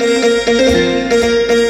Música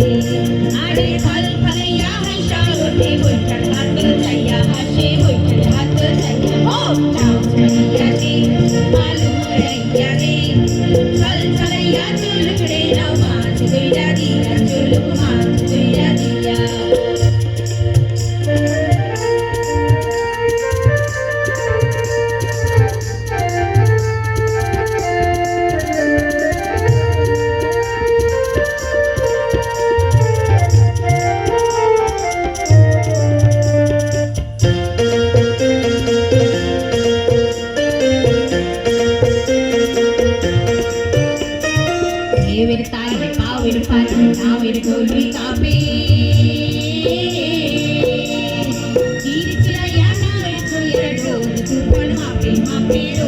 வேறு தாய் பாவேறு பாட்டு நாவேறு தோல்வி காப்பே. இருக்கிற யாரும் போது மாப்பே மாப்பேரோ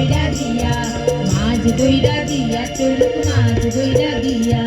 দইরা দিয়া মাছ দইরা দিয়া চলুক মাছ দইরা দিয়া।